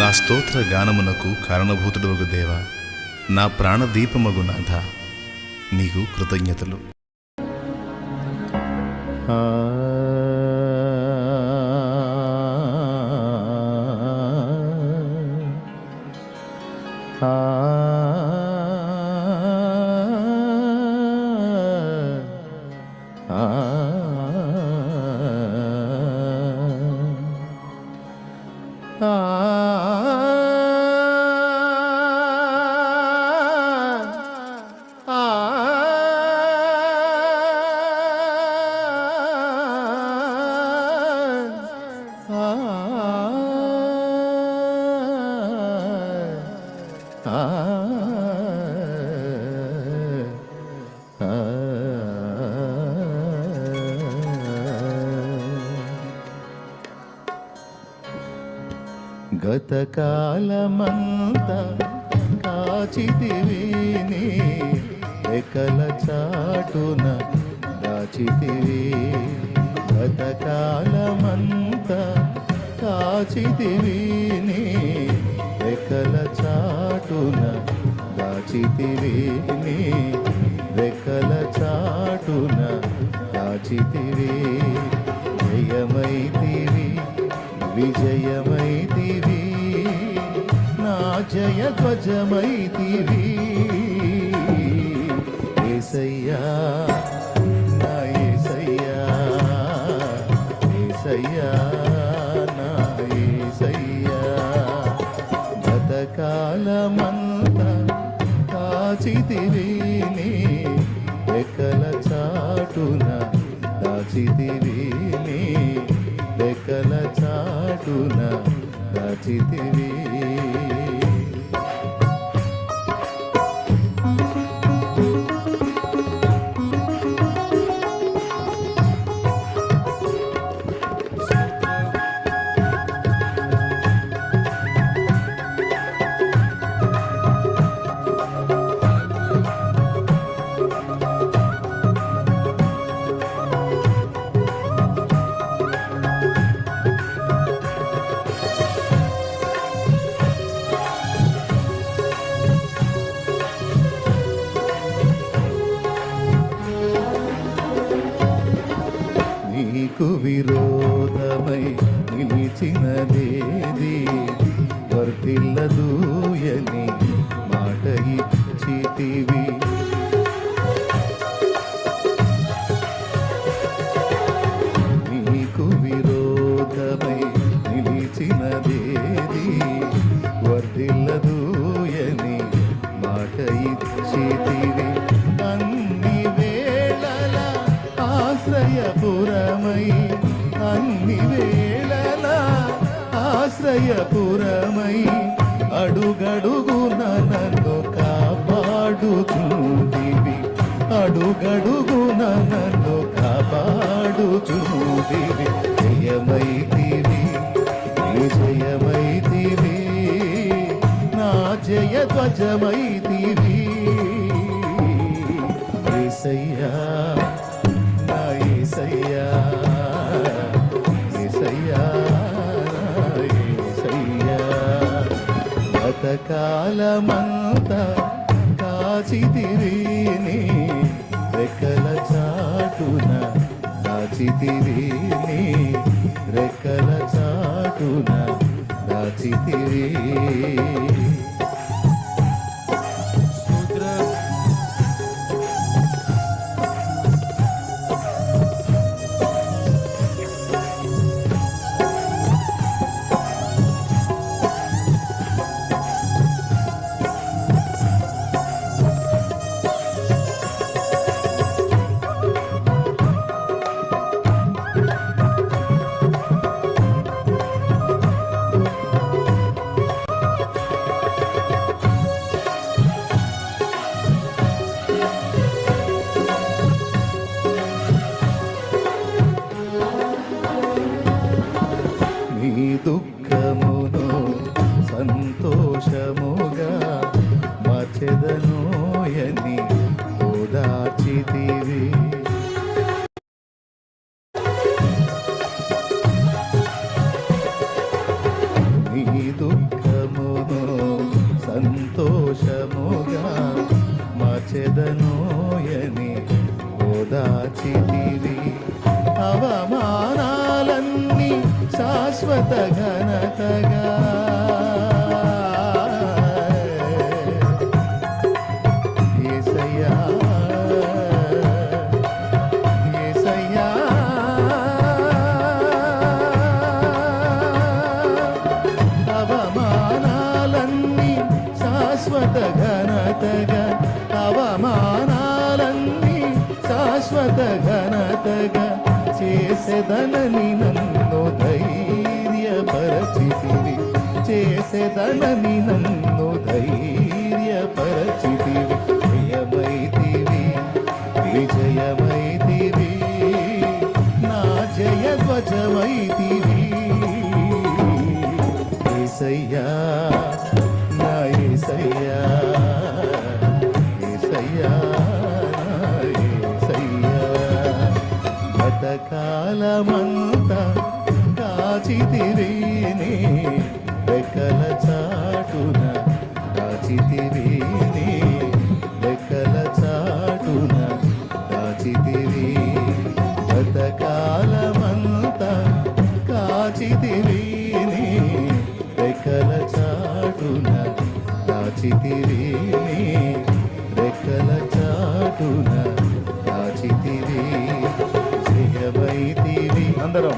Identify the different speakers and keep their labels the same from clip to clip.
Speaker 1: నా స్తోత్ర గానమునకు కారణభూతుడు దేవా నా ప్రాణదీపమగు నాథ నీకు కృతజ్ఞతలు.
Speaker 2: గతకాలమంతా కాచితివి నీ రెక్కల చాటున దాచితివి. గతకాలమంతా కాచితివి నీ రెక్కల చాటున దాచితివి రెక్కల చాటున దాచితివి. జయమైతివి విజయమైతివి జయ ధ్వజమైతివి ఏసయ్యా నా ఏసయ్యా ఏసయ్యా నా ఏసయ్యా. గతకాలమంత కాచితివి నీ రెక్కల చాటున దాచితివి నీ రెక్కల చాటున దాచితివి వర్తిల్లదూయని మాట ఇచ్చితివి నీకు విరోధమై నిలిచినదేది? వర్తిల్లదూయని మాట ఇచ్చితివి అన్ని వేళల ఆశ్రయపురమై అన్ని వేళల ఆశ్రయపురమై అడుగడుగున నన్ను కాపాడుచుంటివి. అడుగడుగున నన్ను కాపాడుచుంటివి. జయమైతివి జయమైతివి. నా జయ ధ్వజమైతివి. ఏసయ్యా నా ఏసయ్యా ఏసయ్యా. గతకాలమంతా కాచితివి నీ రెక్కల చాటున దాచితివి నీ రెక్కల చాటున దాచితివి కదనోయని ఓదార్చితివి. నీ దుఃఖమును సంతోషముగా మచెదనోయని ఓదార్చితివి. అవమానాలన్నీ శాశ్వత ఘనతగా ఉండగా చేసేదనని నన్ను ధైర్యపరచితివి. చేసేదనని నన్ను ధైర్యపరచితివి. ప్రియమైతివి విజయమైతివి నా జయ ధ్వజమైతివి ఏసయ్యా గతకాలమంతా కాచితిరీని రెక్కల చాటున కాచితిరీని రెక్కల చాటున కాచితిరి గతకాలమంతా కాచితిరీని రెక్కల చాటున కాచితిరీని రెక్కల చాటున అందరం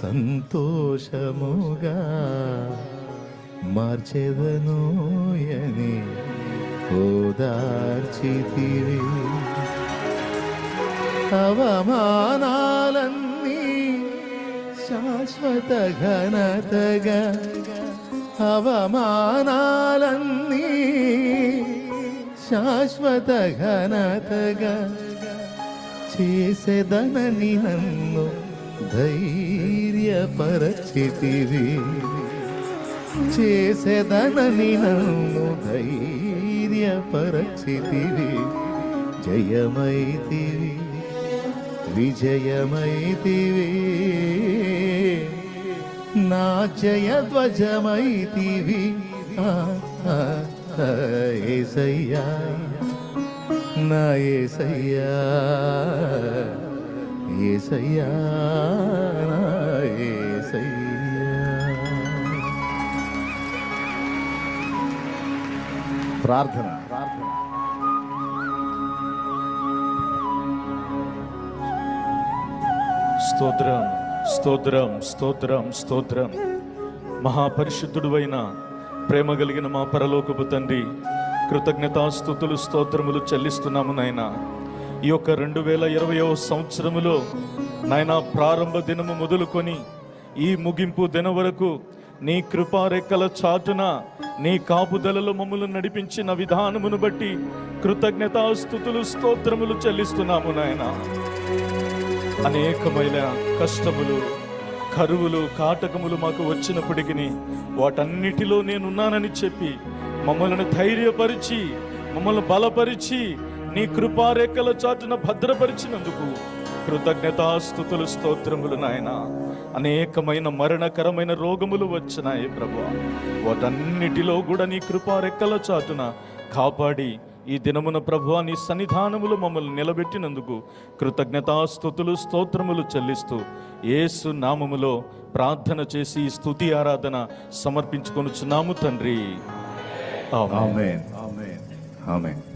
Speaker 2: సంతోషముగా మార్చెదను అని ఓదార్చితివి. అవమానాలన్నీ శాశ్వత ఘనతగా అవమానాలన్నీ శాశ్వత ఘనతగా చేసేదనని నన్ను ధైర్యపరచితివి. చేసేదనని నన్ను ధైర్యపరచితివి. జయమైతివి విజయమైతివి. నా జయ ధ్వజమైతివి ఏసయ్యా నా ఏసయ్యా. ఏసయ్యా ప్రార్థన ప్రార్థన.
Speaker 3: స్తోత్రం స్తోత్రం స్తోత్రం స్తోత్రం. మహాపరిశుద్ధుడు అయిన ప్రేమ కలిగిన మా పరలోకపు తండ్రి కృతజ్ఞతాస్థుతులు స్తోత్రములు చెల్లిస్తున్నాము నాయనా. ఈ యొక్క రెండు వేల ఇరవయో సంవత్సరములో నాయన ప్రారంభ దినము మొదలుకొని ఈ ముగింపు దినం వరకు నీ కృపారెక్కల చాటున నీ కాపుదలలో మమ్మల్ని నడిపించిన విధానమును బట్టి కృతజ్ఞతాస్థుతులు స్తోత్రములు చెల్లిస్తున్నాము నాయన. అనేకమైన కష్టములు కరువులు కాటకములు మాకు వచ్చినప్పటికీ వాటన్నిటిలో నేనున్నానని చెప్పి మమ్మల్ని ధైర్యపరిచి మమ్మల్ని బలపరిచి నీ కృపారేఖల చాటున భద్రపరిచినందుకు కృతజ్ఞతాస్థుతులు స్తోత్రములు నాయన. అనేకమైన మరణకరమైన రోగములు వచ్చినాయి ప్రభు. వాటన్నిటిలో కూడా నీ కృపారెక్కల చాటున కాపాడి ఈ దినమున ప్రభు నీ సన్నిధానములు మమ్మల్ని నిలబెట్టినందుకు కృతజ్ఞతాస్థుతులు స్తోత్రములు చెల్లిస్తూ ఏసు నామములో ప్రార్థన చేసి ఈ స్తుతి ఆరాధన సమర్పించుకొనుచున్నాము తండ్రి.
Speaker 2: ఆమెన్. ఆమెన్. ఆమెన్.